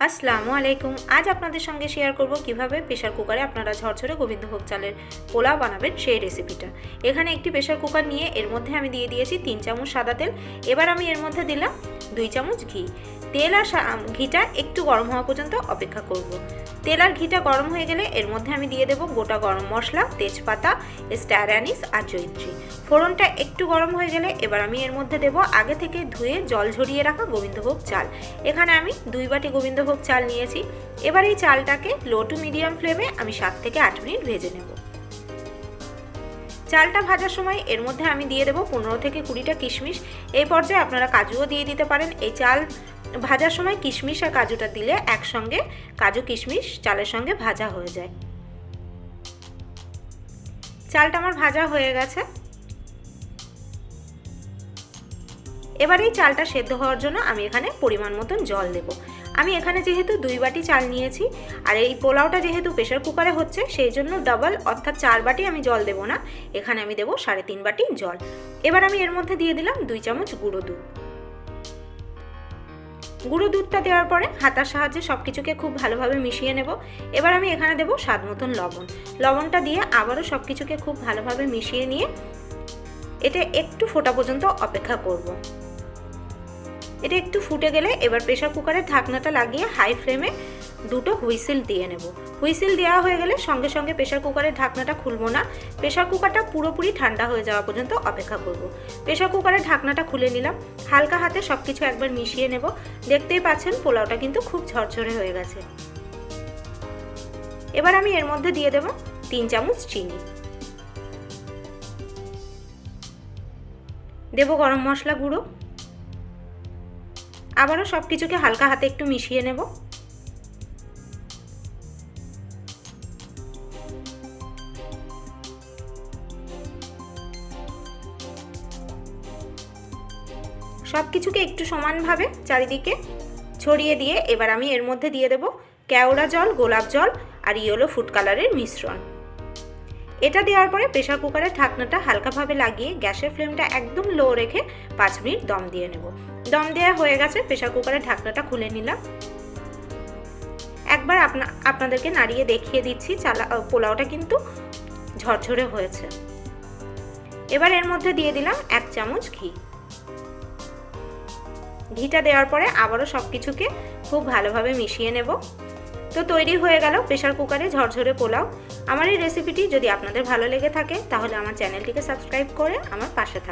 আসসালামু আলাইকুম। আজ আপনাদের সঙ্গে শেয়ার করব কীভাবে প্রেশার কুকারে আপনারা ঝরঝরে গোবিন্দভোগ চালের পোলাও বানাবেন সেই রেসিপিটা এখানে একটি প্রেশার কুকার নিয়ে এর মধ্যে আমি দিয়ে দিয়েছি তিন চামচ সাদা তেল। এবার আমি এর মধ্যে দিলাম দুই চামচ ঘি। তেল আর ঘিটা একটু গরম হওয়া পর্যন্ত অপেক্ষা করব। তেল আর ঘিটা গরম হয়ে গেলে এর মধ্যে আমি দিয়ে দেবো গোটা গরম মশলা, তেজপাতা স্টার অ্যানিস আর জৈত্রী ফোড়নটা একটু গরম হয়ে গেলে এবার আমি এর মধ্যে দেবো আগে থেকে ধুয়ে জল ঝরিয়ে রাখা গোবিন্দভোগ চাল। এখানে আমি দুই বাটি গোবিন্দভোগ চাল নিয়েছি। এবার এই চালটাকে লো টু মিডিয়াম ফ্লেমে আমি সাত থেকে আট মিনিট ভেজে নেব। চালটা ভাজার সময় এর মধ্যে আমি দিয়ে দেবো পনেরো থেকে কুড়িটা কিশমিশ। এই পর্যায়ে আপনারা কাজুও দিয়ে দিতে পারেন। এই চাল ভাজার সময় কিশমিশ আর কাজুটা দিলে একসঙ্গে কাজু কিশমিশ চালের সঙ্গে ভাজা হয়ে যায়। চালটা আমার ভাজা হয়ে গেছে। এবার এই চালটা সেদ্ধ হওয়ার জন্য আমি এখানে পরিমাণ মতন জল দেব। আমি এখানে যেহেতু দুই বাটি চাল নিয়েছি, আর এই পোলাওটা যেহেতু প্রেশার কুকারে হচ্ছে, সেই জন্য ডাবল অর্থাৎ চার বাটি আমি জল দেবো না। এখানে আমি দেবো সাড়ে তিন বাটি জল। এবার আমি এর মধ্যে দিয়ে দিলাম দুই চামচ গুঁড়ো দুধ। গুঁড়ো দুধটা দেওয়ার পরে হাতার সাহায্যে সব কিছুকে খুব ভালোভাবে মিশিয়ে নেব। এবার আমি এখানে দেবো স্বাদ মতন লবণ। লবণটা দিয়ে আবারও সব কিছুকে খুব ভালোভাবে মিশিয়ে নিয়ে, এটা একটু ফোটা পর্যন্ত অপেক্ষা করব। এটা একটু ফুটে গেলে এবার প্রেশার কুকারের ঢাকনাটা লাগিয়ে হাই ফ্লেমে দুটো হুইসেল দিয়ে নেব। হুইসেল দেওয়া হয়ে গেলে সঙ্গে সঙ্গে প্রেশার কুকারের ঢাকনাটা খুলবো না। প্রেশার কুকারটা পুরোপুরি ঠান্ডা হয়ে যাওয়া পর্যন্ত অপেক্ষা করব। প্রেশার কুকারের ঢাকনাটা খুলে নিলাম। হালকা হাতে সব কিছু একবার মিশিয়ে নেব। দেখতেই পাচ্ছেন পোলাওটা কিন্তু খুব ঝরঝরে হয়ে গেছে। এবার আমি এর মধ্যে দিয়ে দেব তিন চামচ চিনি। দেব গরম মশলা গুঁড়ো। আবারও সব কিছুকে হালকা হাতে একটু মিশিয়ে নেব। সব কিছুকে একটু সমানভাবে চারিদিকে ছড়িয়ে দিয়ে এবার আমি এর মধ্যে দিয়ে দেব কেওড়া জল, গোলাপ জল আর ইয়েলো ফুড কালারের মিশ্রণ। এটা দেওয়ার পরে প্রেশার কুকারের ঢাকনাটা হালকাভাবে লাগিয়ে গ্যাসের ফ্লেমটা একদম লো রেখে পাঁচ মিনিট দম দিয়ে নেব। দম দেওয়া হয়ে গেছে প্রেশার কুকারের ঢাকনাটা খুলে নিলাম। একবার আপনা, আপনাদেরকে নাড়িয়ে দেখিয়ে দিচ্ছি, চালা পোলাওটা কিন্তু ঝরঝরে হয়েছে। এবার এর মধ্যে দিয়ে দিলাম এক চামচ ঘি। ঘিটা দেওয়ার পরে আবারও সব কিছুকে খুব ভালোভাবে মিশিয়ে নেব। তো তৈরি হয়ে গেল প্রেশার কুকারে ঝরঝরে পোলাও। আমার এই রেসিপিটি যদি আপনাদের ভালো লেগে থাকে, তাহলে আমার চ্যানেলটিকে সাবস্ক্রাইব করে আমার পাশে থাকুন